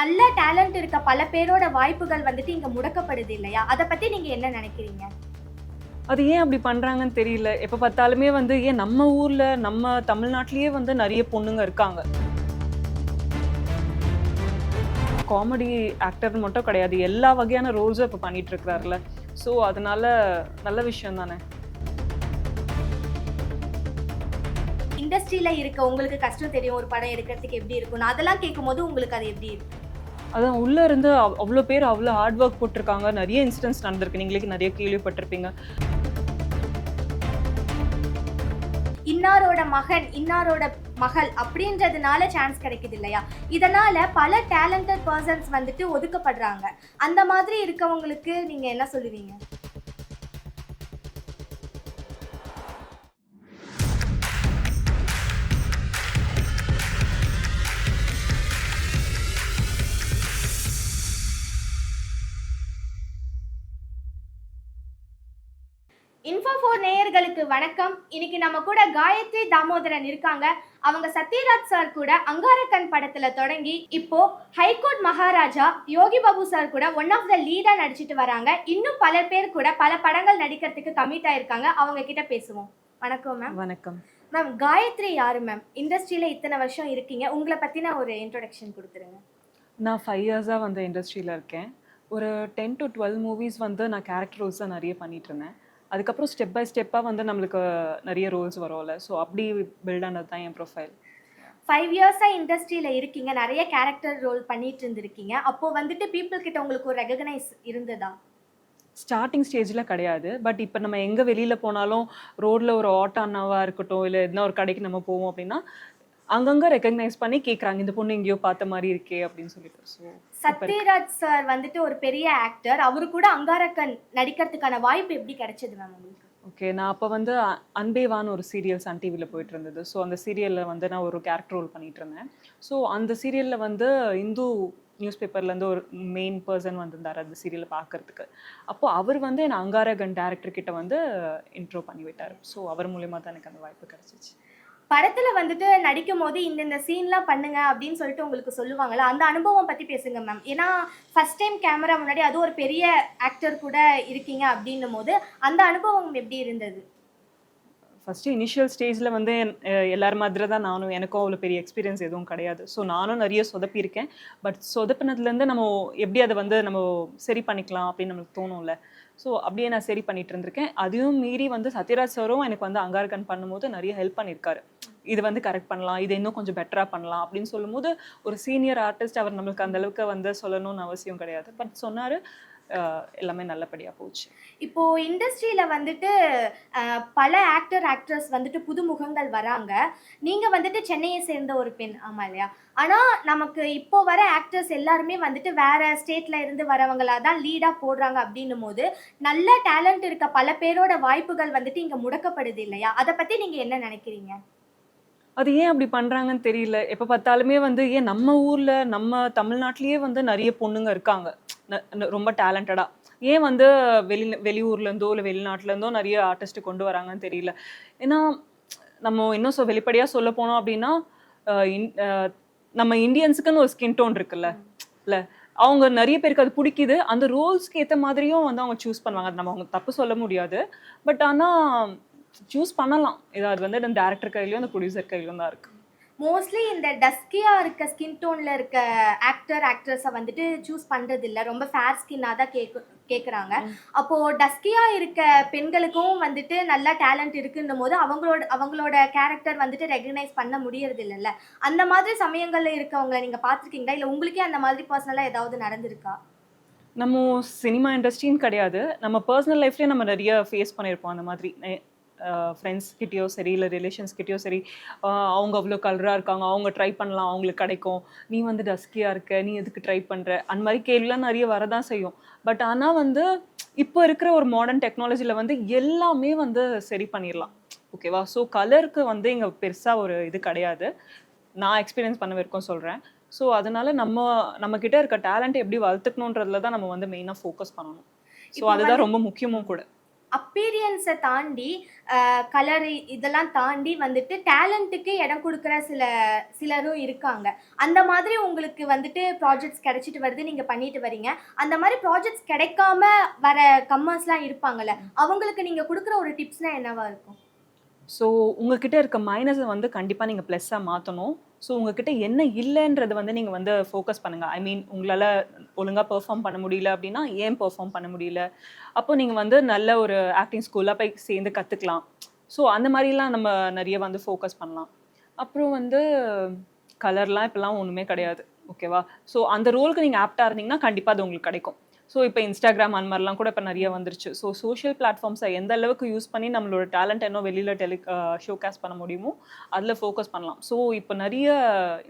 நல்ல டேலண்ட் இருக்க பல பேரோட வாய்ப்புகள் வந்துட்டு இங்க முடக்கப்படுது இல்லையா? அதை பத்தி நீங்க என்ன நினைக்கிறீங்க? அது ஏன் அப்படி பண்றாங்கன்னு தெரியல. எப்ப பார்த்தாலுமே வந்து ஏன் நம்ம ஊர்ல நம்ம தமிழ்நாட்டிலேயே வந்து நிறைய பொண்ணுங்க இருக்காங்க. காமெடி ஆக்டர் மட்டும் கிடையாது. எல்லா வகையான ரோல்ஸும் இப்போ பண்ணிட்டு இருக்கிறாருல ஸோ அதனால நல்ல விஷயம் தானே? இண்டஸ்ட்ரியில இருக்க உங்களுக்கு கஷ்டம் தெரியும். ஒரு படம் எடுக்கிறதுக்கு எப்படி இருக்கும்னு. அதெல்லாம் கேட்கும்போது உங்களுக்கு அது எப்படி இருக்கு? அதான் உள்ளே இருந்து அவ்- அவ்வளோ பேர் அவ்வளோ ஹார்ட் ஒர்க் போட்டிருக்காங்க. நிறைய இன்சிடென்ட்ஸ் நடந்திருக்கு. நீங்களே நிறைய கேள்விப்பட்டிருப்பீங்க. இன்னாரோட மகன் இன்னாரோட மகள் அப்படின்றதுனால சான்ஸ் கிடைக்குது இல்லையா? இதனால பல டேலண்டட் பர்சன்ஸ் வந்துட்டு ஒதுக்கப்படுறாங்க. அந்த மாதிரி இருக்கவங்களுக்கு நீங்க என்ன சொல்லுவீங்க? நேயர்களுக்கு வணக்கம். இன்னைக்கு நம்ம கூட காயத்ரி தாமோதரன் இருக்காங்க. அவங்க சத்யராஜ் சார் கூட அங்காரக்கன் படத்துல தொடங்கி இப்போ high court Maharaja Yogi Babu sir கூட ஒன் ஆஃப் த லீடா நடிச்சிட்டு வராங்க. இன்னும் பல பேர் கூட பல படங்கள் நடிக்கிறதுக்கு கமிட் ஆயிருக்காங்க. அவங்க கிட்ட பேசுவோம். வணக்கம் மேம் வணக்கம். மேம் காயத்ரி யாரு மேம் இண்டஸ்ட்ரியில இத்தனை வருஷம் இருக்கீங்க. உங்களை பத்தின ஒரு இன்ட்ரோடக்ஷன் கொடுத்துருங்க. நான் ஃபைவ் இயர்ஸாக வந்து இண்டஸ்ட்ரியில் இருக்கேன். ஒரு டென் டு டுவெல் மூவிஸ் வந்து நான் கேரக்டர் ரோல்ஸ் தான் நிறைய பண்ணிட்டு இருந்தேன். அதுக்கப்புறம் ஸ்டெப் பை ஸ்டெப்பாக வந்து நம்மளுக்கு நிறைய ரோல்ஸ் வரும்ல. ஸோ அப்படி பில்ட் ஆனது தான் என் ப்ரொஃபைல் ஃபைவ் இயர்ஸாக இண்டஸ்ட்ரியில் இருக்கீங்க. நிறைய கேரக்டர் ரோல் பண்ணிட்டு இருந்திருக்கீங்க. அப்போ வந்துட்டு பீப்புள் கிட்ட உங்களுக்கு ஒரு ரெகக்னைஸ் இருந்ததா? ஸ்டார்டிங் ஸ்டேஜில் கிடையாது. பட் இப்போ நம்ம எங்கே வெளியில் போனாலும் ரோட்டில் ஒரு ஆட்டோ அண்ணாவாக இருக்கட்டும் இல்லை எதுனா ஒரு கடைக்கு நம்ம போவோம் அப்படின்னா அங்கங்கே ரெக்கக்னைஸ் பண்ணி கேட்குறாங்க இந்த பொண்ணு எங்கேயோ பார்த்த மாதிரி இருக்கே அப்படின்னு சொல்லிட்டு ஸோ சத்யராஜ் சார் வந்துட்டு ஒரு பெரிய ஆக்டர் அவரு கூட அங்காரக்கன் நடிக்கிறதுக்கான வாய்ப்பு எப்படி கிடைச்சது மேம் உங்களுக்கு? ஓகே நான் அப்போ வந்து அன்பேவான்னு ஒரு சீரியல் சன் டிவியில் போயிட்டு இருந்தது. ஸோ அந்த சீரியலில் வந்து நான் ஒரு கேரக்டர் ரோல் பண்ணிட்டு இருந்தேன். ஸோ அந்த சீரியலில் வந்து இந்து நியூஸ் பேப்பர்லேருந்து ஒரு மெயின் பர்சன் வந்திருந்தார் அந்த சீரியலை பார்க்கறதுக்கு அப்போ அவர் வந்து என் அங்காரகன் டேரக்டர் கிட்ட வந்து இன்ட்ரோ பண்ணி விட்டார். ஸோ அவர் மூலியமாக தான் எனக்கு அந்த வாய்ப்பு கிடைச்சிச்சு. படத்துல வந்துட்டு நடிக்கும் போது இந்தந்த சீன்லாம் பண்ணுங்க அப்படின்னு சொல்லிட்டு உங்களுக்கு சொல்லுவாங்களா அந்த அனுபவம் பத்தி பேசுங்க மேம் ஏன்னா ஃபர்ஸ்ட் டைம் கேமரா முன்னாடி அது ஒரு பெரிய ஆக்டர் கூட இருக்கீங்க அப்படின்னும் போது அந்த அனுபவம் எப்படி இருந்தது? ஃபஸ்ட்டு இனிஷியல் ஸ்டேஜில் வந்து எல்லார் மாதிரி தான் நானும் எனக்கும் அவ்வளோ பெரிய எக்ஸ்பீரியன்ஸ் எதுவும் கிடையாது. ஸோ நானும் நிறைய சொதப்பியிருக்கேன். பட் சொதப்பினதுலேருந்து நம்ம எப்படி அதை வந்து நம்ம சரி பண்ணிக்கலாம் அப்படின்னு நம்மளுக்கு தோணும்ல. ஸோ அப்படியே நான் சரி பண்ணிட்டு இருந்திருக்கேன். அதையும் மீறி வந்து சத்யராஜ் சாரும் எனக்கு வந்து அங்கார்கன் பண்ணும்போது நிறைய ஹெல்ப் பண்ணியிருக்காரு. இது வந்து கரெக்ட் பண்ணலாம் இதை இன்னும் கொஞ்சம் பெட்டராக பண்ணலாம் அப்படின்னு சொல்லும்போது ஒரு சீனியர் ஆர்டிஸ்ட் அவர் நம்மளுக்கு அந்தளவுக்கு வந்து சொல்லணும்னு அவசியம் கிடையாது. பட் சொன்னார் எல்லாமே நல்லபடியாக போச்சு. இப்போ இண்டஸ்ட்ரியில வந்துட்டு பல ஆக்டர் ஆக்ட்ரஸ் வந்துட்டு புதுமுகங்கள் வராங்க. நீங்க வந்துட்டு சென்னையை சேர்ந்த ஒரு பெண் ஆமா இல்லையா? ஆனா நமக்கு இப்போ வர ஆக்டர்ஸ் எல்லாருமே வந்துட்டு வேற ஸ்டேட்ல இருந்து வரவங்களா தான் லீடா போடுறாங்க அப்படின்னும் போது நல்ல டேலண்ட் இருக்க பல பேரோட வாய்ப்புகள் வந்துட்டு இங்க முடக்கப்படுது இல்லையா? அதை பத்தி நீங்க என்ன நினைக்கிறீங்க? அது ஏன் அப்படி பண்றாங்கன்னு தெரியல. எப்ப பார்த்தாலுமே வந்து ஏன் நம்ம ஊர்ல நம்ம தமிழ்நாட்டிலேயே வந்து நிறைய பொண்ணுங்க இருக்காங்க. ரொம்ப டேலண்டடாக ஏன் வந்து வெளி வெளியூர்லேருந்தோ இல்லை வெளிநாட்டிலேருந்தோ நிறைய ஆர்டிஸ்ட்டு கொண்டு வராங்கன்னு தெரியல. ஏன்னா நம்ம இன்னும் ஸோ வெளிப்படையாக சொல்ல போனோம் அப்படின்னா இன்- நம்ம இந்தியன்ஸுக்குன்னு ஒரு ஸ்கின் டோன் இருக்குல்ல. இல்லை அவங்க நிறைய பேருக்கு அது பிடிக்குது. அந்த ரோல்ஸ்க்கு ஏற்ற மாதிரியும் வந்து அவங்க சூஸ் பண்ணுவாங்க. அது நம்ம அவங்க தப்பு சொல்ல முடியாது. பட் ஆனால் சூஸ் பண்ணலாம். இது அது வந்து அந்த டேரக்டர் கையிலையும் அந்த ப்ரொடியூசர் கையிலும் தான் இருக்குது மோஸ்ட்லி இந்த டஸ்கியா இருக்க ஸ்கின் டோன்ல இருக்க ஆக்டர் ஆக்ட்ரஸை வந்துட்டு சூஸ் பண்றது இல்ல ரொம்ப ஃபேர் ஸ்கின்னாக தான் கேக்கு கேட்குறாங்க ம். அப்போ டஸ்கியா இருக்க பெண்களுக்கும் வந்துட்டு நல்ல டேலண்ட் இருக்குன்னும் போது அவங்களோட அவங்களோட கேரக்டர் வந்துட்டு ரெகனைஸ் பண்ண முடியறது இல்லைல்ல அந்த மாதிரி சமயங்கள்ல இருக்கவங்கள நீங்க பார்த்துருக்கீங்களா? இல்ல உங்களுக்கே அந்த மாதிரி பர்சனலாக ஏதாவது நடந்திருக்கா? நம்ம சினிமா இண்டஸ்ட்ரின்னு கிடையாது. நம்ம பர்சனல் லைஃப்லேயே நம்ம நிறைய ஃபேஸ் பண்ணியிருப்போம் அந்த மாதிரி. ஃப்ரெண்ட்ஸ் கிட்டயோ சரி இல்லை ரிலேஷன்ஸ் கிட்டயோ சரி அவங்க அவ்வளோ கலராக இருக்காங்க அவங்க ட்ரை பண்ணலாம் அவங்களுக்கு கிடைக்கும். நீ வந்து டஸ்கியாக இருக்க நீ எதுக்கு ட்ரை பண்ணுற அந்த மாதிரி கேள்விலாம் நிறைய வரதான் செய்யும். பட் ஆனால் வந்து இப்போ இருக்கிற ஒரு மாடர்ன் டெக்னாலஜியில் வந்து எல்லாமே வந்து சரி பண்ணிடலாம் ஓகேவா ஸோ கலருக்கு வந்து இங்கே பெருசாக ஒரு இது கிடையாது. நான் எக்ஸ்பீரியன்ஸ் பண்ண வரைக்கும் சொல்கிறேன் ஸோ அதனால நம்ம நம்ம கிட்ட இருக்க டேலண்ட் எப்படி வளர்த்துக்கணுன்றதுல தான் நம்ம வந்து மெயினாக ஃபோக்கஸ் பண்ணணும். ஸோ அதுதான் ரொம்ப முக்கியமும் கூட. அப்பீரியன்ஸை தாண்டி கலர் இதெல்லாம் தாண்டி வந்துட்டு டேலண்ட்டுக்கு இடம் கொடுக்குற சில சிலரும் இருக்காங்க. அந்த மாதிரி உங்களுக்கு வந்துட்டு ப்ராஜெக்ட்ஸ் கிடைச்சிட்டு வருது நீங்கள் பண்ணிட்டு வரீங்க. அந்த மாதிரி ப்ராஜெக்ட்ஸ் கிடைக்காம வர கம்மர்ஸ்லாம் இருப்பாங்கல்ல அவங்களுக்கு நீங்கள் கொடுக்குற ஒரு டிப்ஸ்னால் என்னவா இருக்கும்? ஸோ உங்ககிட்ட இருக்க மைனஸை வந்து கண்டிப்பாக நீங்கள் ப்ளஸ்ஸாக மாற்றணும் ஸோ உங்ககிட்ட என்ன இல்லைன்றதை வந்து நீங்கள் வந்து ஃபோக்கஸ் பண்ணுங்கள் ஐ மீன் உங்களால் ஒழுங்காக பெர்ஃபார்ம் பண்ண முடியல அப்படின்னா ஏன் பெர்ஃபார்ம் பண்ண முடியல? அப்போ நீங்கள் வந்து நல்ல ஒரு ஆக்டிங் ஸ்கூலில் போய் சேர்ந்து கற்றுக்கலாம் ஸோ அந்த மாதிரிலாம் நம்ம நிறைய வந்து ஃபோக்கஸ் பண்ணலாம். அப்புறம் வந்து கலர்லாம் இப்போலாம் ஒன்றுமே கிடையாது. ஓகேவா ஸோ அந்த ரோலுக்கு நீங்கள் ஆப்டாக இருந்தீங்கன்னா கண்டிப்பாக அது உங்களுக்கு கிடைக்கும். ஸோ இப்போ இன்ஸ்டாகிராம் அந்த மாதிரிலாம் கூட இப்போ நிறைய வந்துருச்சு. ஸோ சோஷியல் பிளாட்ஃபார்ம்ஸை எந்த அளவுக்கு யூஸ் பண்ணி நம்மளோட டேலண்ட் இன்னும் வெளியில் டெலி ஷோகேஸ் பண்ண முடியுமோ அதில் ஃபோக்கஸ் பண்ணலாம். ஸோ இப்போ நிறைய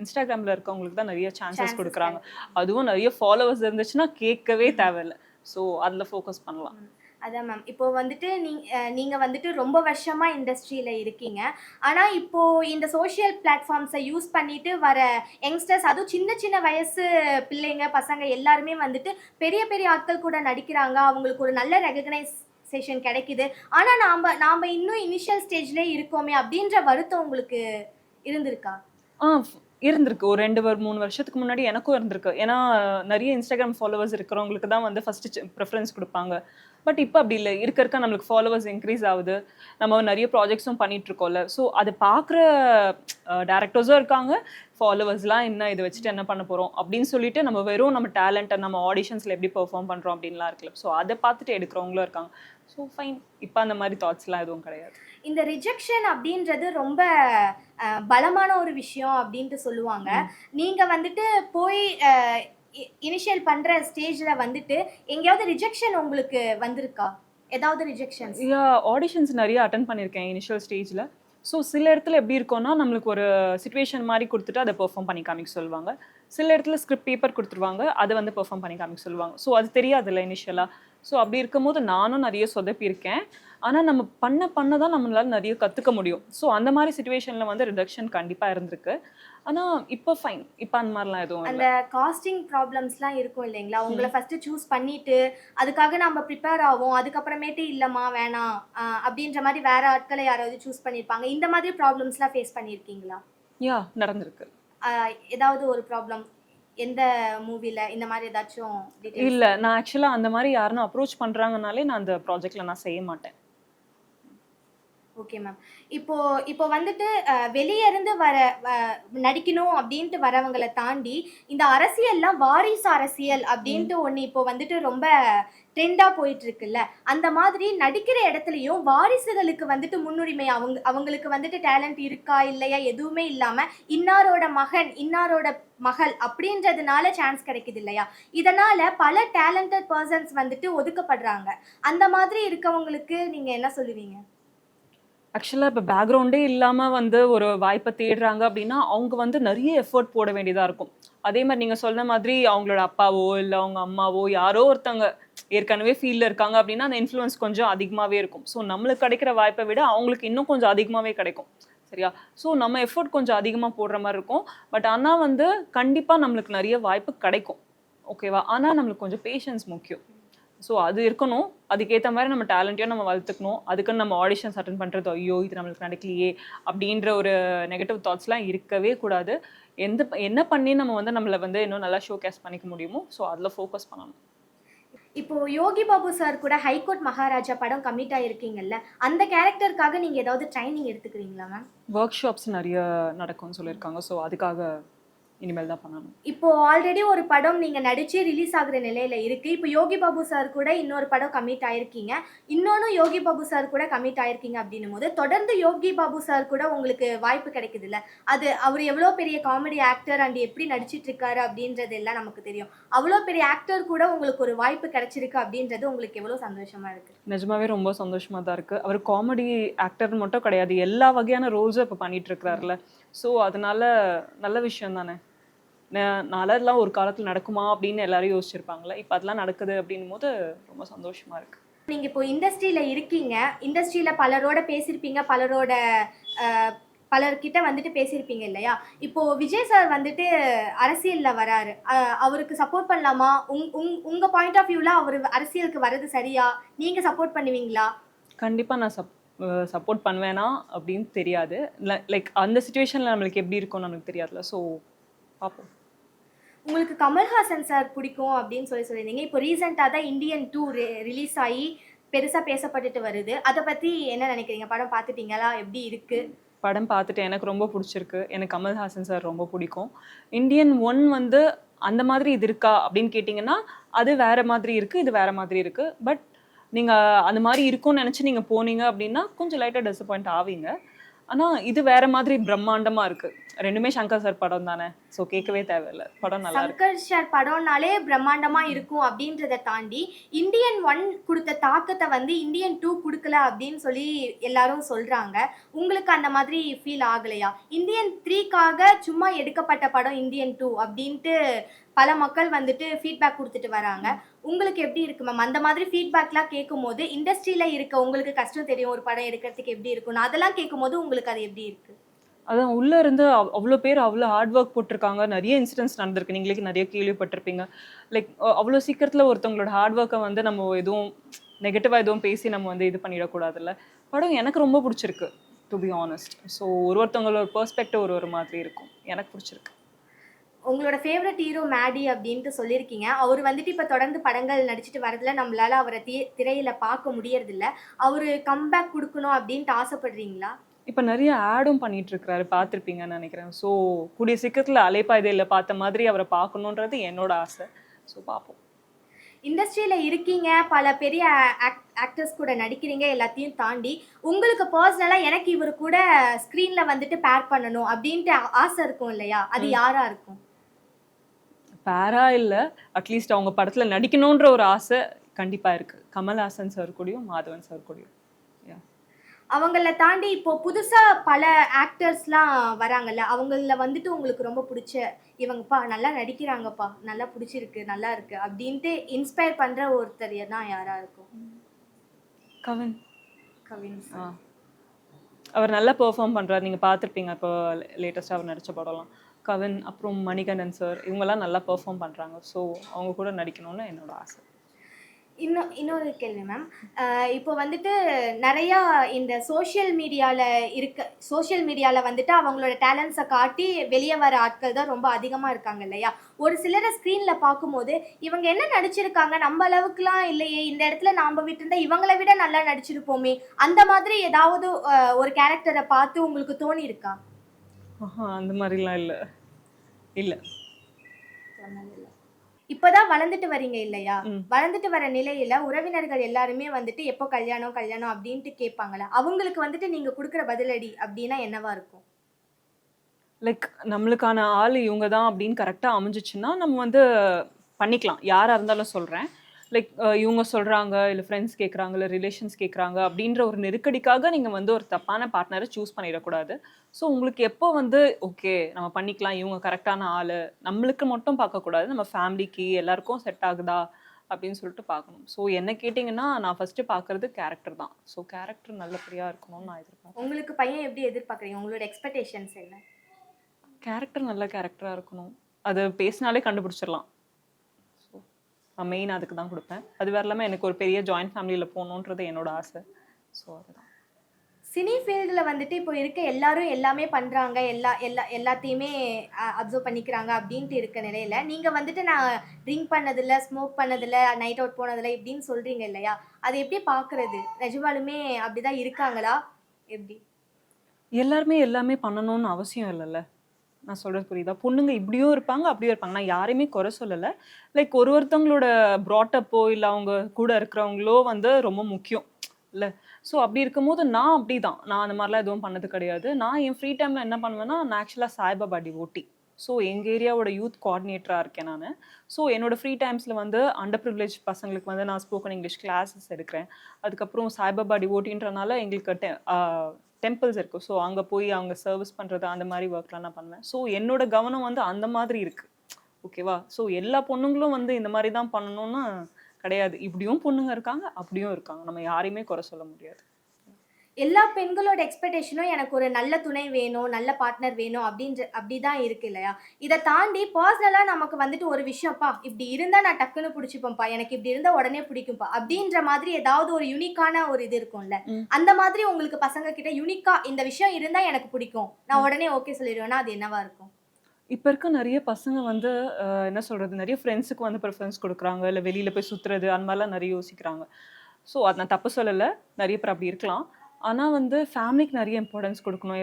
இன்ஸ்டாகிராமில் இருக்கவங்களுக்கு தான் நிறைய சான்சஸ் கொடுக்குறாங்க. அதுவும் நிறைய ஃபாலோவர்ஸ் இருந்துச்சுன்னா கேட்கவே தேவையில்லை. ஸோ அதில் ஃபோக்கஸ் பண்ணலாம். அதான் மேம் இப்போ வந்துட்டு நீ நீங்கள் வந்துட்டு ரொம்ப வருஷமாக இண்டஸ்ட்ரியில் இருக்கீங்க. ஆனால் இப்போது இந்த சோஷியல் பிளாட்ஃபார்ம்ஸை யூஸ் பண்ணிட்டு வர யங்ஸ்டர்ஸ் அதுவும் சின்ன சின்ன வயசு பிள்ளைங்க பசங்க எல்லாருமே வந்துட்டு பெரிய பெரிய ஆட்கள் கூட நடிக்கிறாங்க. அவங்களுக்கு ஒரு நல்ல ரெகக்னைசேஷன் கிடைக்குது. ஆனால் நாம் நாம் இன்னும் இனிஷியல் ஸ்டேஜ்லேயே இருக்கோமே அப்படின்ற வருத்தம் உங்களுக்கு இருந்திருக்கா? ஆ இருந்திருக்கு. ஒரு ரெண்டு வரு மூணு வருஷத்துக்கு முன்னாடி எனக்கும் இருந்திருக்கு. ஏன்னா நிறைய இன்ஸ்டாகிராம் ஃபாலோவர்ஸ் இருக்கிறவங்களுக்கு தான் வந்து ஃபஸ்ட்டு ப்ரிஃபரன்ஸ் கொடுப்பாங்க. பட் இப்போ அப்படி இல்லை. இருக்க இருக்க நம்மளுக்கு ஃபாலோவர்ஸ் இன்க்ரீஸ் ஆகுது. நம்ம நிறைய ப்ராஜெக்ட்ஸும் பண்ணிகிட்ருக்கோம்ல ஸோ அதை பார்க்குற டேரக்டர்ஸும் இருக்காங்க. ஃபாலோவர்ஸ்லாம் என்ன இதை வச்சுட்டு என்ன பண்ண போகிறோம் அப்படின்னு சொல்லிட்டு நம்ம வெறும் நம்ம டேலண்ட்டை நம்ம ஆடிஷன்ஸில் எப்படி பெர்ஃபார்ம் பண்ணுறோம் அப்படின்லாம் இருக்குல்ல. ஸோ அதை பார்த்துட்டு எடுக்கிறவங்களும் இருக்காங்க. ஸோ ஃபைன் இப்போ அந்த மாதிரி தாட்ஸ்லாம் எதுவும் கிடையாது. இந்த ரிஜெக்ஷன் அப்படின்றது ரொம்ப பலமான ஒரு விஷயம் அப்படின்ட்டு சொல்லுவாங்க. நீங்க வந்துட்டு போய் இனிஷியல் பண்ற ஸ்டேஜ்ல வந்துட்டு எங்கேயாவது ரிஜெக்ஷன் உங்களுக்கு வந்திருக்கா? ஏதாவது ரிஜெக்ஷன்ஸ் ஆடிஷன்ஸ் நிறைய அட்டன் பண்ணியிருக்கேன் இனிஷியல் ஸ்டேஜில் ஸோ சில இடத்துல எப்படி இருக்கும்னா நம்மளுக்கு ஒரு சுச்சுவேஷன் மாதிரி கொடுத்துட்டு அதை பெர்ஃபார்ம் பண்ணி காமிக்க சொல்லுவாங்க. சில இடத்துல ஸ்கிரிப்ட் பேப்பர் கொடுத்துருவாங்க அதை வந்து பெர்ஃபார்ம் பண்ணி காமிக்க சொல்லுவாங்க. ஸோ அது தெரியாதுல்ல இனிஷியலாக ஸோ அப்படி இருக்கும்போது நானும் நிறைய சொதப்பியிருக்கேன். ஆனால் நம்ம பண்ண பண்ண தான் நம்மளால நிறைய கற்றுக்க முடியும். ஸோ அந்த மாதிரி சுச்சுவேஷனில் வந்து ரிடக்ஷன் கண்டிப்பாக இருந்திருக்கு. ஆனால் இப்போ ஃபைன் இப்போ அந்த மாதிரிலாம் எதுவும் அந்த காஸ்டிங் ப்ராப்ளம்ஸ்லாம் இருக்கும் இல்லைங்களா? உங்களை ஃபர்ஸ்ட் சூஸ் பண்ணிட்டு அதுக்காக நம்ம ப்ரிப்பேர் ஆவோம் அதுக்கப்புறமேட்டு இல்லைம்மா வேணாம் அப்படின்ற மாதிரி வேற ஆட்களை யாராவது சூஸ் பண்ணியிருப்பாங்க இந்த மாதிரி ப்ராப்ளம்ஸ்லாம் ஃபேஸ் பண்ணியிருக்கீங்களா யா நடந்திருக்கு. ஏதாவது ஒரு ப்ராப்ளம் எந்த மூவில இந்த மாதிரி ஏதாச்சும் இல்ல இல்லை நான் ஆக்சுவலாக அந்த மாதிரி யாருன்னு அப்ரோச் பண்ணுறாங்கனாலே நான் அந்த ப்ராஜெக்ட்ல நான் செய்ய மாட்டேன். ஓகே மேம் இப்போ இப்போ வந்துட்டு வெளிய இருந்து வர நடிக்கணும் அப்படின்ட்டு வரவங்களை தாண்டி இந்த அரசியல்லாம் வாரிசு அரசியல் அப்படின்ட்டு ஒன்று இப்போ வந்துட்டு ரொம்ப ட்ரெண்டா போயிட்டு இருக்குல்ல அந்த மாதிரி நடிக்கிற இடத்துலயும் வாரிசுகளுக்கு வந்துட்டு முன்னுரிமை அவங்க அவங்களுக்கு வந்துட்டு டேலண்ட் இருக்கா இல்லையா எதுவுமே இல்லாம இன்னாரோட மகன் இன்னாரோட மகள் அப்படின்றதுனால சான்ஸ் கிடைக்குது இல்லையா? இதனால பல டேலண்டட் பர்சன்ஸ் வந்துட்டு ஒதுக்கப்படுறாங்க. அந்த மாதிரி இருக்கவங்களுக்கு நீங்க என்ன சொல்லுவீங்க? ஆக்சுவலாக இப்போ பேக்ரவுண்டே இல்லாமல் வந்து ஒரு வாய்ப்பை தேடுறாங்க அப்படின்னா அவங்க வந்து நிறைய எஃபர்ட் போட வேண்டியதாக இருக்கும். அதே மாதிரி நீங்கள் சொன்ன மாதிரி அவங்களோட அப்பாவோ இல்லை அவங்க அம்மாவோ யாரோ ஒருத்தவங்க ஏற்கனவே ஃபீல்டில் இருக்காங்க அப்படின்னா அந்த இன்ஃப்ளூயன்ஸ் கொஞ்சம் அதிகமாகவே இருக்கும். ஸோ நம்மளுக்கு கிடைக்கிற வாய்ப்பை விட அவங்களுக்கு இன்னும் கொஞ்சம் அதிகமாகவே கிடைக்கும். சரியா? ஸோ நம்ம எஃபர்ட் கொஞ்சம் அதிகமாக போடுற மாதிரி இருக்கும். பட் ஆனால் வந்து கண்டிப்பாக நம்மளுக்கு நிறைய வாய்ப்பு கிடைக்கும். ஓகேவா ஆனால் நம்மளுக்கு கொஞ்சம் பேஷன்ஸ் முக்கியம். ஸோ அது இருக்கணும். அதுக்கேற்ற மாதிரி நம்ம டேலண்ட்டையும் நம்ம வளர்த்துக்கணும். அதுக்குன்னு நம்ம ஆடிஷன்ஸ் அட்டன் பண்ணுறது ஐயோ இது நம்மளுக்கு நடக்கலையே அப்படின்ற ஒரு நெகட்டிவ் தாட்ஸ்லாம் இருக்கவே கூடாது. எந்த என்ன பண்ணி நம்ம வந்து நம்மளை வந்து இன்னும் நல்லா ஷோ கேஸ் பண்ணிக்க முடியுமோ ஸோ அதில் ஃபோக்கஸ் பண்ணணும். இப்போ யோகி பாபு சார் கூட ஹைகோர்ட் மகாராஜா படம் கமிட் ஆயிருக்கீங்கல்ல அந்த கேரக்டருக்காக நீங்க ஏதாவது ட்ரைனிங் எடுத்துக்கிறீங்களா மேம் ஒர்க் ஷாப்ஸ் நிறைய நடக்கும்னு சொல்லியிருக்காங்க. ஸோ அதுக்காக இனிமேல் தான் பண்ணணும். இப்போ ஆல்ரெடி ஒரு படம் நீங்க நடிச்சு ரிலீஸ் ஆகுற நிலையில இருக்கு. இப்போ யோகி பாபு சார் கூட இன்னொரு படம் கமிட் ஆயிருக்கீங்க. இன்னொன்னு யோகி பாபு சார் கூட கமிட் ஆயிருக்கீங்க அப்படின்னும் போது தொடர்ந்து யோகி பாபு சார் கூட உங்களுக்கு வாய்ப்பு கிடைக்குதுல்ல அது அவர் எவ்வளோ பெரிய காமெடி ஆக்டர் அண்ட் எப்படி நடிச்சிட்டு இருக்காரு அப்படின்றது எல்லாம் நமக்கு தெரியும். அவ்வளோ பெரிய ஆக்டர் கூட உங்களுக்கு ஒரு வாய்ப்பு கிடைச்சிருக்கு அப்படின்றது உங்களுக்கு எவ்வளோ சந்தோஷமா இருக்கு? நிஜமாவே ரொம்ப சந்தோஷமாக தான் இருக்குது அவர் காமெடி ஆக்டர் மட்டும் கிடையாது. எல்லா வகையான ரோல்ஸும் இப்போ பண்ணிட்டு இருக்கிறாருல ஸோ அதனால நல்ல விஷயம் தானே? நாளெல்லாம் ஒரு காலத்தில் நடக்குமா அப்படின்னு எல்லாரும் யோசிச்சிருப்பாங்களே இப்போ அதெல்லாம் நடக்குது அப்படின்னும் போது ரொம்ப சந்தோஷமா இருக்கு. நீங்க இப்போ இண்டஸ்ட்ரியில இருக்கீங்க. இண்டஸ்ட்ரியில பலரோட பேசியிருப்பீங்க பலரோட பலர்கிட்ட வந்துட்டு பேசியிருப்பீங்க இல்லையா? இப்போ விஜய் சார் வந்துட்டு அரசியல்ல வராரு. அவருக்கு சப்போர்ட் பண்ணலாமா? உங் உங் உங்க பாயிண்ட் ஆஃப் வியூல அவர் அரசியலுக்கு வர்றது சரியா? நீங்க சப்போர்ட் பண்ணுவீங்களா? கண்டிப்பாக நான் சப் சப்போர்ட் பண்ணுவேனா அப்படின்னு தெரியாது. லைக் அந்த சுச்சுவேஷனில் நம்மளுக்கு எப்படி இருக்கும்னு நமக்கு தெரியாதுல்ல. ஸோ பார்ப்போம் உங்களுக்கு கமல்ஹாசன் சார் பிடிக்கும் அப்படின்னு சொல்லி சொல்லியிருந்தீங்க. இப்போ ரீசெண்டாக தான் இந்தியன் டூ ரிலீஸ் ஆகி பெருசாக பேசப்பட்டுட்டு வருது. அதை பற்றி என்ன நினைக்கிறீங்க? படம் பார்த்துட்டீங்களா? எப்படி இருக்குது படம் பார்த்துட்டு எனக்கு ரொம்ப பிடிச்சிருக்கு. எனக்கு கமல்ஹாசன் சார் ரொம்ப பிடிக்கும். இந்தியன் ஒன் வந்து அந்த மாதிரி இது இருக்கா அப்படின்னு கேட்டிங்கன்னா அது வேறு மாதிரி இருக்குது இது வேறு மாதிரி இருக்குது பட் நீங்கள் அந்த மாதிரி இருக்கும்னு நினச்சி நீங்கள் போனீங்க அப்படின்னா கொஞ்சம் லைட்டாக டிசப்பாயிண்ட் ஆவீங்க. ஆனால் இது வேற மாதிரி பிரம்மாண்டமாக இருக்குது ரெண்டுமே சங்கர் சார் படம் தானே? ஸோ கேட்கவே தேவையில்ல. படம் நல்லா சங்கர் சார் படம்னாலே பிரம்மாண்டமா இருக்கும் அப்படின்றத தாண்டி இந்தியன் ஒன் கொடுத்த தாக்கத்தை வந்து இந்தியன் டூ கொடுக்கல அப்படின்னு சொல்லி எல்லாரும் சொல்றாங்க. உங்களுக்கு அந்த மாதிரி ஃபீல் ஆகலையா? இந்தியன் த்ரீக்காக சும்மா எடுக்கப்பட்ட படம் இந்தியன் டூ அப்படின்ட்டு பல மக்கள் வந்துட்டு ஃபீட்பேக் கொடுத்துட்டு வராங்க. உங்களுக்கு எப்படி இருக்கு மேம் அந்த மாதிரி ஃபீட்பேக்லாம் கேட்கும்போது இண்டஸ்ட்ரியில இருக்க உங்களுக்கு கஷ்டம் தெரியும் ஒரு படம் எடுக்கிறதுக்கு எப்படி இருக்கும்னு. அதெல்லாம் கேட்கும்போது உங்களுக்கு அது எப்படி இருக்கு? அதான் உள்ளே இருந்து அவ்- அவ்வளோ பேர் அவ்வளோ ஹார்ட் ஒர்க் போட்டிருக்காங்க. நிறைய இன்சிடென்ட்ஸ் நடந்திருக்கு. நீங்களே நிறைய கேள்விப்பட்டிருப்பீங்க. லைக் அவ்வளோ சீக்கிரத்தில் ஒருத்தவங்களோட ஹார்ட் ஒர்க்கை வந்து நம்ம எதுவும் நெகட்டிவாக எதுவும் பேசி நம்ம வந்து இது பண்ணிடக்கூடாதுல்ல. படம் எனக்கு ரொம்ப பிடிச்சிருக்கு டு பி ஆனஸ்ட் ஸோ ஒரு ஒருத்தவங்களோட பெர்ஸ்பெக்டிவ் ஒரு ஒரு மாதிரி இருக்கும். எனக்கு பிடிச்சிருக்கு. உங்களோட ஃபேவரட் ஹீரோ மேடி அப்படின்ட்டு சொல்லியிருக்கீங்க. அவர் வந்துட்டு இப்போ தொடர்ந்து படங்கள் நடிச்சிட்டு வரதுல நம்மளால அவரை தி திரையில் பார்க்க முடியறதில்ல. அவர் கம்பேக் கொடுக்கணும் அப்படின்ட்டு ஆசைப்படுறீங்களா? இப்போ நிறைய ஆடும் பண்ணிட்டு இருக்கிறாரு பார்த்துருப்பீங்கன்னு நினைக்கிறேன். ஸோ கூடிய சீக்கிரத்தில் அலைப்பாய்தையில் பார்த்த மாதிரி அவரை பார்க்கணுன்றது என்னோட ஆசை. ஸோ பார்ப்போம். இண்டஸ்ட்ரியில இருக்கீங்க பல பெரிய ஆக்டர்ஸ் கூட நடிக்கிறீங்க எல்லாத்தையும் தாண்டி உங்களுக்கு பர்சனலாக எனக்கு இவர் கூட ஸ்க்ரீன்ல வந்துட்டு பேர் பண்ணணும் அப்படின்ட்டு ஆசை இருக்கும் இல்லையா? அது ம். யாரா இருக்கும்? பேரா இல்லை அட்லீஸ்ட் அவங்க படத்தில் நடிக்கணுன்ற ஒரு ஆசை கண்டிப்பாக இருக்குது கமல்ஹாசன் சார் கூடயும் மாதவன் சார் கூடயும். அவங்கள தாண்டி இப்போ புதுசா பல ஆக்டர்ஸ்லாம் வராங்கல்ல அவங்கள வந்துட்டு உங்களுக்கு ரொம்ப பிடிச்ச இவங்கப்பா நல்லா நடிக்கிறாங்கப்பா நல்லா பிடிச்சிருக்கு நல்லா இருக்கு அப்படின்ட்டு இன்ஸ்பயர் பண்ற ஒருத்தர் தான் யாரா இருக்கும்? கவின். கவின் அவர் நல்லா பெர்ஃபார்ம் பண்ணுறாரு நீங்கள் பார்த்துருப்பீங்க இப்போ லேட்டஸ்ட்டாக அவர் நடித்த படம்லாம். கவின் அப்புறம் மணிகண்டன் சார் இவங்கெல்லாம் நல்லா பெர்ஃபார்ம் பண்ணுறாங்க ஸோ அவங்க கூட நடிக்கணும்னு என்னோட ஆசை. இன்னும் இன்னொரு கேள்வி மேம் இப்போ வந்துட்டு நிறையா இந்த சோஷியல் மீடியாவில் இருக்க சோஷியல் மீடியாவில் வந்துட்டு அவங்களோட டேலண்ட்ஸை காட்டி வெளியே வர ஆட்கள் தான் ரொம்ப அதிகமாக இருக்காங்க இல்லையா? ஒரு சிலரை ஸ்க்ரீனில் பார்க்கும்போது இவங்க என்ன நடிச்சிருக்காங்க? நம்ம அளவுக்குலாம் இல்லையே. இந்த இடத்துல நாம் விட்டுருந்தா இவங்கள விட நல்லா நடிச்சிருப்போமே. அந்த மாதிரி ஏதாவது ஒரு கேரக்டரை பார்த்து உங்களுக்கு தோணி இருக்கா அந்த மாதிரிலாம் இல்லை. இல்லை. இப்போதான் வளர்ந்துட்டு வரீங்க இல்லையா. வளர்ந்துட்டு வர நிலையில உறவினர்கள் எல்லாருமே வந்துட்டு எப்போ கல்யாணம் கல்யாணம் அப்படின்ட்டு கேட்பாங்கல்ல அவங்களுக்கு வந்துட்டு நீங்க கொடுக்குற பதிலடி அப்படின்னா என்னவா இருக்கும்? லைக் நம்மளுக்கான ஆள் இவங்க தான் அப்படின்னு கரெக்டாக அமைஞ்சிச்சுன்னா நம்ம வந்து பண்ணிக்கலாம். யாராக இருந்தாலும் சொல்கிறேன் லைக் இவங்க சொல்கிறாங்க இல்லை ஃப்ரெண்ட்ஸ் கேட்குறாங்க இல்லை ரிலேஷன்ஸ் கேட்குறாங்க அப்படின்ற ஒரு நெருக்கடிக்காக நீங்கள் வந்து ஒரு தப்பான பார்ட்னரை சூஸ் பண்ணிடக்கூடாது. ஸோ உங்களுக்கு எப்போ வந்து ஓகே நம்ம பண்ணிக்கலாம் இவங்க கரெக்டான ஆள் நம்மளுக்கு மட்டும் பார்க்கக்கூடாது நம்ம ஃபேமிலிக்கு எல்லாருக்கும் செட் ஆகுதா அப்படின்னு சொல்லிட்டு பார்க்கணும். ஸோ என்ன கேட்டிங்கன்னா நான் ஃபஸ்ட்டு பார்க்குறது கேரக்டர் தான். ஸோ கேரக்டர் நல்லபடியாக இருக்கணும்னு நான் எதிர்பார்க்குறேன். உங்களுக்கு பையன் எப்படி எதிர்பார்க்குறீங்க? உங்களோட எக்ஸ்பெக்டேஷன்ஸ் என்ன? கேரக்டர் நல்ல கேரக்டராக இருக்கணும். அது பேசினாலே கண்டுபிடிச்சிடலாம். மெயின் அதுக்கு தான் கொடுப்பேன். அது வேற இல்லாமல் எனக்கு ஒரு பெரிய ஜாயிண்ட் ஃபேமிலியில் போகணுன்றது என்னோட ஆசை. ஸோ அதுதான். சினி ஃபீல்டில் வந்துட்டு இப்போ இருக்க எல்லாரும் எல்லாமே பண்ணுறாங்க எல்லா எல்லா எல்லாத்தையுமே அப்சர்வ் பண்ணிக்கிறாங்க அப்படின்ட்டு இருக்க நிலையில நீங்கள் வந்துட்டு நான் ட்ரிங்க் பண்ணதில்ல ஸ்மோக் பண்ணதில்ல நைட் அவுட் போனதில்ல இப்படின்னு சொல்கிறீங்க இல்லையா? அதை எப்படி பார்க்குறது? நிஜமாலுமே அப்படிதான் இருக்காங்களா? எப்படி? எல்லாருமே எல்லாமே பண்ணணும்னு அவசியம் இல்லைல்ல. நான் சொல்கிறது புரியுதா? பொண்ணுங்க இப்படியும் இருப்பாங்க அப்படியும் இருப்பாங்க. நான் யாரையுமே குறை சொல்லலை. லைக் ஒரு ஒருத்தவங்களோட ப்ராட்டப்போ இல்லை அவங்க கூட இருக்கிறவங்களோ வந்து ரொம்ப முக்கியம். இல்லை. ஸோ அப்படி இருக்கும்போது நான் அப்படி தான் நான் அந்த மாதிரிலாம் எதுவும் பண்ணது கிடையாது. நான் என் ஃப்ரீ டைமில் என்ன பண்ணுவேன்னா நான் ஆக்சுவலாக சாய்பாபா டிவோட்டி ஸோ எங்கள் ஏரியாவோட யூத் கோஆர்டினேட்டராக இருக்கேன் நான். ஸோ என்னோட ஃப்ரீ டைம்ஸில் வந்து அண்டர் ப்ரிவிலேஜ் பசங்களுக்கு வந்து நான் ஸ்போக்கன் இங்கிலீஷ் கிளாஸஸ் எடுக்கிறேன். அதுக்கப்புறம் சாய்பாபா டிவோட்டின்றனால எங்களுக்கு டெ டெம்பிள்ஸ் இருக்குது ஸோ அங்கே போய் அவங்க சர்வீஸ் பண்ணுறது அந்த மாதிரி ஒர்க்லாம் நான் பண்ணுவேன். ஸோ என்னோட கவனம் வந்து அந்த மாதிரி இருக்குது ஓகேவா ஸோ எல்லா பொண்ணுங்களும் வந்து இந்த மாதிரி தான் பண்ணணும்னு கிடையாது. இப்படியும் பொண்ணுங்க இருக்காங்க அப்படியும் இருக்காங்க. நம்ம யாரையுமே குறை சொல்ல முடியாது. எல்லா பெண்களோட எக்ஸ்பெக்டேஷனும் எனக்கு ஒரு நல்ல துணை வேணும் நல்ல பார்ட்னர் வேணும் அப்படின்ற அப்படிதான் இருக்கு இல்லையா? இதை தாண்டி பர்சனலா நமக்கு வந்துட்டு ஒரு விஷயம்ப்பா இப்படி இருந்தா நான் டக்குன்னு பிடிச்சிப்பேன்ப்பா எனக்கு இப்படி இருந்தா உடனே பிடிக்கும்ப்பா அப்படின்ற மாதிரி ஏதாவது ஒரு யூனிக்கான ஒரு இது இருக்கும்ல. அந்த மாதிரி உங்களுக்கு பசங்க கிட்ட யூனிக்கா இந்த விஷயம் இருந்தா எனக்கு பிடிக்கும். நான் உடனே ஓகே சொல்லிடுவேன்னா அது என்னவா இருக்கும்? இப்போ இருக்க நிறைய பசங்க வந்து என்ன சொல்றது நிறைய ஃப்ரெண்ட்ஸுக்கு வந்து ப்ரிஃபரன்ஸ் கொடுக்குறாங்க. இல்லை வெளியில் போய் சுற்றுறது அந்த மாதிரிலாம் நிறைய யோசிக்கிறாங்க. ஸோ அது நான் தப்பு சொல்லலை. நிறைய பேர் அப்படி இருக்கலாம். ஆனால் வந்து ஃபேமிலிக்கு நிறைய இம்பார்ட்டன்ஸ் கொடுக்கணும்.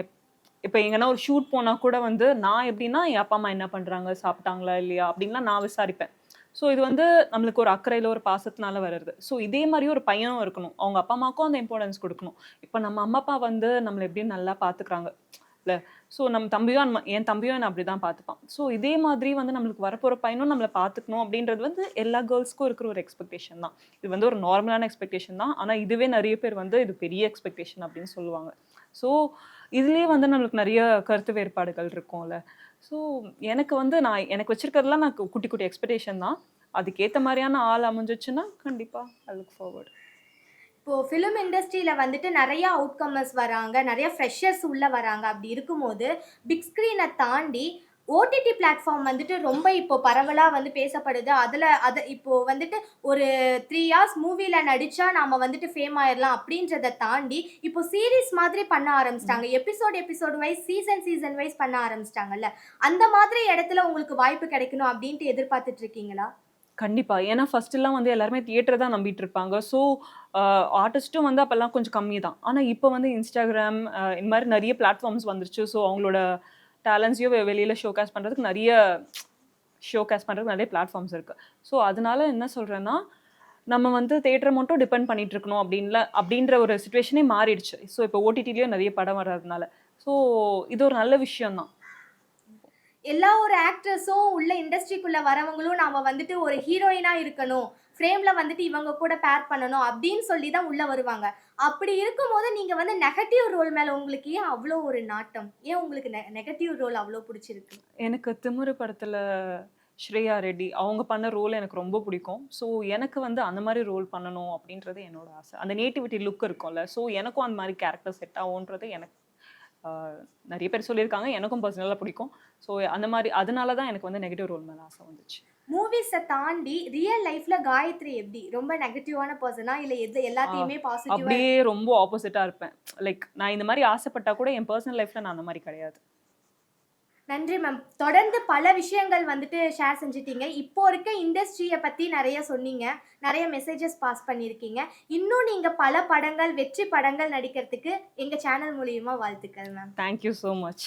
இப்போ எங்கன்னா ஒரு ஷூட் போனால் கூட வந்து நான் எப்படின்னா என் அப்பா அம்மா என்ன பண்ணுறாங்க சாப்பிட்டாங்களா இல்லையா அப்படின்லாம் நான் விசாரிப்பேன். ஸோ இது வந்து நம்மளுக்கு ஒரு அக்கறையில் ஒரு பாசத்தினால வருது ஸோ இதே மாதிரி ஒரு பையனும் இருக்கணும். அவங்க அப்பா அம்மாவுக்கும் அந்த இம்பார்ட்டன்ஸ் கொடுக்கணும். இப்போ நம்ம அம்மா அப்பா வந்து நம்மளை எப்படி நல்லா பார்த்துக்கிறாங்க இல்லை ஸோ நம்ம தம்பியும் நம்ம- என் தம்பியும் என்ன அப்படி தான் பார்த்துப்பான். ஸோ இதே மாதிரி வந்து நம்மளுக்கு வரப்போகிற பையனும் நம்மளை பார்த்துக்கணும் அப்படின்றது வந்து எல்லா கேர்ள்ஸ்க்கும் இருக்கிற ஒரு எக்ஸ்பெக்டேஷன் தான். இது வந்து ஒரு நார்மலான எக்ஸ்பெக்டேஷன் தான். ஆனால் இதுவே நிறைய பேர் வந்து இது பெரிய எக்ஸ்பெக்டேஷன் அப்படின்னு சொல்லுவாங்க. ஸோ இதுலேயே வந்து நம்மளுக்கு நிறைய கருத்து வேறுபாடுகள் இருக்கும்ல. ஸோ எனக்கு வந்து நான் எனக்கு வச்சிருக்கிறதுலாம் நான் குட்டி குட்டி எக்ஸ்பெக்டேஷன் தான். அதுக்கேற்ற மாதிரியான ஆள் அமைஞ்சிச்சுன்னா கண்டிப்பாக ஐ லுக் ஃபார்வர்டு இப்போ ஃபிலிம் இண்டஸ்ட்ரியில வந்துட்டு நிறைய அவுட்கமர்ஸ் வராங்க நிறைய ஃப்ரெஷர்ஸ் உள்ள வராங்க. அப்படி இருக்கும்போது பிக் ஸ்க்ரீனை தாண்டி ஓடிடி பிளாட்ஃபார்ம் வந்துட்டு ரொம்ப இப்போ பரவலாக வந்து பேசப்படுது. அதில் அது இப்போ வந்துட்டு ஒரு த்ரீ இயர்ஸ் மூவியில் நடித்தா நாம் வந்துட்டு ஃபேம் ஆயிடலாம் அப்படின்றத தாண்டி இப்போ சீரிஸ் மாதிரி பண்ண ஆரம்பிச்சிட்டாங்க. Episode episode wise season season wise பண்ண ஆரம்பிச்சிட்டாங்கல்ல. அந்த மாதிரி இடத்துல உங்களுக்கு வாய்ப்பு கிடைக்கணும் அப்படின்ட்டு எதிர்பார்த்துட்டு கண்டிப்பாக ஏன்னா ஃபர்ஸ்ட்டுலாம் வந்து எல்லாருமே தியேட்டர் தான் நம்பிட்டு இருப்பாங்க. ஸோ ஆர்டிஸ்ட்டும் வந்து அப்போல்லாம் கொஞ்சம் கம்மி தான். ஆனால் இப்போ வந்து இன்ஸ்டாகிராம் இந்த மாதிரி நிறைய பிளாட்ஃபார்ம்ஸ் வந்துருச்சு. ஸோ அவங்களோட டேலண்ட்ஸையும் வெளியில் ஷோகேஸ் பண்ணுறதுக்கு நிறைய ஷோ கேஸ் பண்ணுறதுக்கு நிறைய பிளாட்ஃபார்ம்ஸ் இருக்குது ஸோ அதனால என்ன சொல்கிறேன்னா நம்ம வந்து தேட்டரை மட்டும் டிபெண்ட் பண்ணிட்டு இருக்கணும் அப்படின்ல அப்படின்ற ஒரு சுச்சுவேஷனே மாறிடுச்சு. ஸோ இப்போ ஓடிடிலையும் நிறைய படம் வர்றதுனால. ஸோ இது ஒரு நல்ல விஷயம்தான். எல்லா ஒரு ஆக்ட்ரஸும் உள்ள இண்டஸ்ட்ரிக்குள்ள வரவங்களும் நாம வந்துட்டு ஒரு ஹீரோயினா இருக்கணும். ஃப்ரேம்ல வந்துட்டு இவங்க கூட பேர் பண்ணணும் அப்படின்னு சொல்லி தான் உள்ள வருவாங்க. அப்படி இருக்கும்போது நீங்க வந்து நெகட்டிவ் ரோல் மேல உங்களுக்கு ஏன் அவ்வளோ ஒரு நாட்டம்? ஏன் உங்களுக்கு நெகட்டிவ் ரோல் அவ்வளோ பிடிச்சிருக்கு? எனக்கு திமுரு படத்துல ஸ்ரேயா ரெட்டி அவங்க பண்ண ரோல் எனக்கு ரொம்ப பிடிக்கும். ஸோ எனக்கு வந்து அந்த மாதிரி ரோல் பண்ணணும் அப்படின்றது என்னோட ஆசை. அந்த நேட்டிவிட்டி லுக் இருக்கும்ல ஸோ எனக்கும் அந்த மாதிரி கேரக்டர் செட் ஆகுன்றது எனக்கு நிறைய பேர் சொல்லியிருக்காங்க. எனக்கும் பர்சனலாக பிடிக்கும். ஸோ அந்த மாதிரி அதனால தான் எனக்கு வந்து நெகட்டிவ் ரோல் மேலே ஆசை வந்துச்சு. மூவிஸை தாண்டி ரியல் லைஃப்ல காயத்ரி எப்படி? ரொம்ப நெகட்டிவான பர்சனா இல்ல எது எல்லாத்தையுமே பாசிட்டிவா அப்படியே ரொம்ப ஆப்போசிட்டாக இருப்பேன். லைக் நான் இந்த மாதிரி ஆசைப்பட்டா கூட என் பர்சனல் லைஃப்பில் நான் அந்த மாதிரி கிடையாது. நன்றி மேம் தொடர்ந்து பல விஷயங்கள் வந்துட்டு ஷேர் செஞ்சிட்டீங்க. இப்போ இருக்க இண்டஸ்ட்ரியை பற்றி நிறைய சொன்னீங்க. நிறைய மெசேஜஸ் பாஸ் பண்ணியிருக்கீங்க. இன்னும் நீங்கள் பல படங்கள் வெற்றி படங்கள் நடிக்கிறதுக்கு எங்கள் சேனல் மூலியமா வாழ்த்துக்கள் மேம் தேங்க்யூ ஸோ மச்